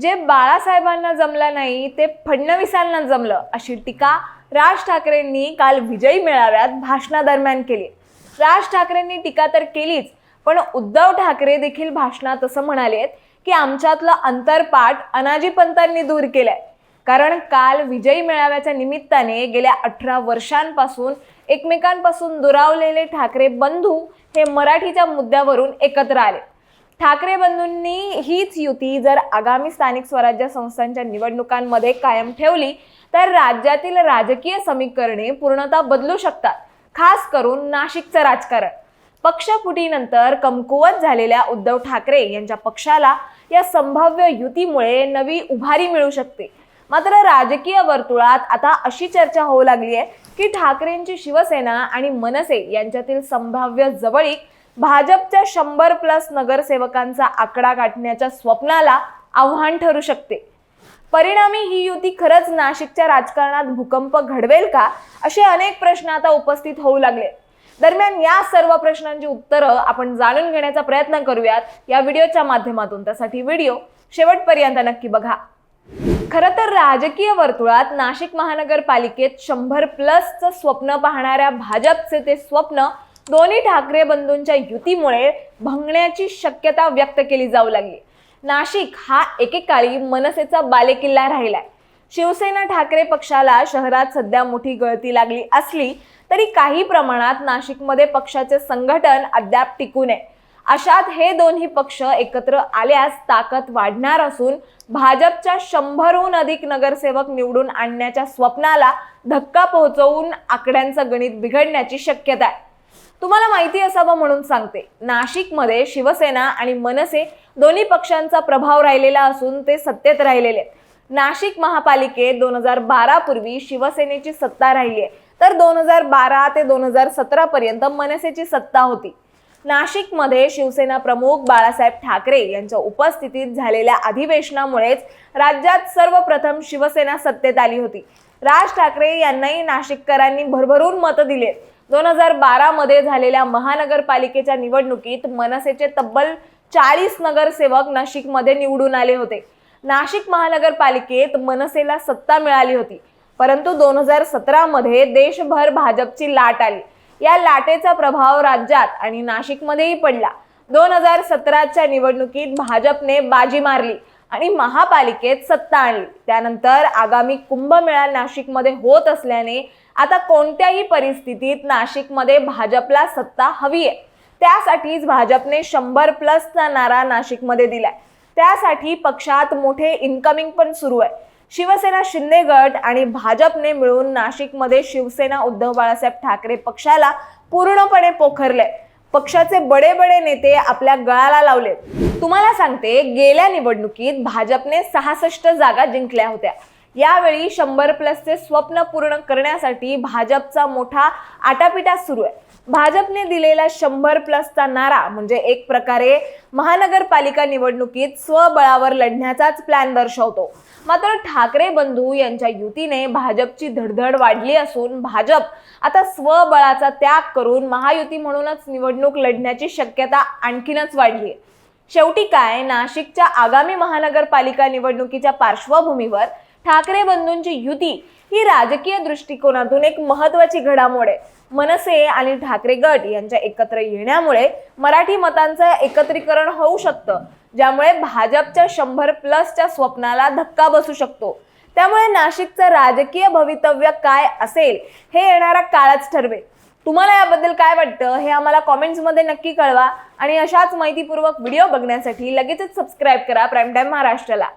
जे बाळासाहेबांना जमलं नाही ते फडणवीसांना जमलं अशी टीका राज ठाकरेंनी काल विजयी मेळाव्यात भाषणादरम्यान केली. राज ठाकरेंनी टीका तर केलीच पण उद्धव ठाकरे देखील भाषणात असं म्हणाले की आमच्यातलं अंतरपाठ अनाजी पंतांनी दूर केलंय. कारण काल विजयी मेळाव्याच्या निमित्ताने गेल्या अठरा वर्षांपासून एकमेकांपासून दुरावलेले ठाकरे बंधू हे मराठीच्या मुद्द्यावरून एकत्र आले. ठाकरे बंधूंनी हीच युती जर आगामी स्थानिक स्वराज्य संस्थांच्या निवडणुकांमध्ये कायम ठेवली तर राज्यातील राजकीय समीकरणे पूर्णतः बदलू शकतात खास करून नाशिकचं राजकारण. पक्षफुटीनंतर कमकुवत झालेल्या उद्धव ठाकरे यांच्या पक्षाला या संभाव्य युतीमुळे नवी उभारी मिळू शकते. मात्र राजकीय वर्तुळात आता अशी चर्चा होऊ लागली आहे की ठाकरेंची शिवसेना आणि मनसे यांच्यातील संभाव्य जवळीक भाजपच्या शंभर प्लस नगरसेवकांचा आकडा गाठण्याच्या स्वप्नाला आव्हान ठरू शकते. परिणामी ही युती खरंच नाशिकच्या राजकारणात भूकंप घडवेल का? असे अनेक प्रश्न आता उपस्थित होऊ लागले. दरम्यान या सर्व प्रश्नांची उत्तरं आपण जाणून घेण्याचा प्रयत्न करूयात. या व्हिडिओच्या माध्यमातून त्यासाठी व्हिडिओ शेवटपर्यंत नक्की बघा. खरं तर राजकीय वर्तुळात नाशिक महानगरपालिकेत शंभर प्लसचं स्वप्न पाहणाऱ्या भाजपचे ते स्वप्न दोन्ही ठाकरे बंधूंच्या युतीमुळे भंगण्याची शक्यता व्यक्त केली जाऊ लागली. नाशिक हा एकेकाळी मनसेचा बालेकिल्ला राहिलाय. शिवसेना ठाकरे पक्षाला शहरात सध्या मोठी गळती लागली असली तरी काही प्रमाणात नाशिकमध्ये पक्षाचे संघटन अद्याप टिकून आहे अशात हे दोन्ही पक्ष एकत्र आल्यास ताकद वाढणार असून भाजपच्या शंभरहून अधिक नगरसेवक निवडून आणण्याच्या स्वप्नाला धक्का पोहोचवून आकड्यांचं गणित बिघडण्याची शक्यता आहे. तुम्हाला माहिती असावं म्हणून सांगते. नाशिकमध्ये शिवसेना आणि मनसे दोन्ही पक्षांचा प्रभाव राहिलेला असून ते सत्तेत राहिलेले नाशिक महापालिकेत दोन हजार बारा पूर्वी शिवसेनेची सत्ता राहिली आहे. तर दोन हजार बारा ते दोन हजार सतरा पर्यंत मनसेची सत्ता होती. नाशिकमध्ये शिवसेना प्रमुख बाळासाहेब ठाकरे यांच्या उपस्थितीत झालेल्या अधिवेशनामुळेच राज्यात सर्वप्रथम शिवसेना सत्तेत आली होती. राज ठाकरे यांनाही नाशिककरांनी भरभरून मतं दिले दोन हजार बारामध्ये झालेल्या महानगरपालिकेच्या निवडणुकीत मनसेचे तब्बल चाळीस नगरसेवक नाशिकमध्ये निवडून आले होते. नाशिक महानगरपालिकेत मनसेला सत्ता मिळाली होती. परंतु दोन हजार सतरामध्ये देशभर भाजपची लाट आली. या लाटेचा प्रभाव राज्यात आणि नाशिकमध्येही पडला. दोन हजार सतराच्या निवडणुकीत भाजपने बाजी मारली. आणि महापालिकेत सत्ता आणली. त्यानंतर आगामी कुंभमेळा नाशिकमध्ये होत असल्याने आता कोणत्याही परिस्थितीत नाशिकमध्ये भाजपला सत्ता हवी आहे. त्यासाठीच भाजपने शंभर प्लसचा नारा नाशिकमध्ये दिलाय. त्यासाठी पक्षात मोठे इन्कमिंग पण सुरू आहे. शिवसेना शिंदे गट आणि भाजपने मिळून नाशिकमध्ये शिवसेना उद्धव बाळासाहेब ठाकरे पक्षाला पूर्णपणे पोखरले पक्षाचे बडे बडे नेते आपल्या गळाला लावलेत. तुम्हाला सांगते गेल्या निवडणुकीत भाजपने सहासष्ट जागा जिंकल्या होत्या. यावेळी शंभर प्लसचे स्वप्न पूर्ण करण्यासाठी भाजपचा मोठा आटापिटा सुरू आहे. भाजपने दिलेला शंभर प्लसचा नारा म्हणजे एक प्रकारे महानगरपालिका निवडणुकीत स्वबळावर लढण्याचाच प्लॅन दर्शवतो. मात्र ठाकरे बंधू यांच्या युतीने भाजपची धडधड वाढली असून भाजप आता स्वबळाचा त्याग करून महायुती म्हणूनच निवडणूक लढण्याची शक्यता आणखीनच वाढली आहे शेवटी काय नाशिकच्या आगामी महानगरपालिका निवडणुकीच्या पार्श्वभूमीवर ठाकरे बंधूंची युती ही राजकीय दृष्टिकोनातून एक महत्वाची घडामोड आहे. मनसे आणि ठाकरे गट यांच्या एकत्र येण्यामुळे मराठी मतांचं एकत्रीकरण होऊ शकतं ज्यामुळे भाजपच्या शंभर प्लसच्या स्वप्नाला धक्का बसू शकतो. त्यामुळे नाशिकचं राजकीय भवितव्य काय असेल हे येणारा काळच ठरवेल. तुम्हाला याबद्दल काय वाटतं हे आम्हाला कॉमेंट्समध्ये नक्की कळवा आणि अशाच माहितीपूर्वक व्हिडिओ बघण्यासाठी लगेचच सबस्क्राईब करा प्राईम टाईम महाराष्ट्राला.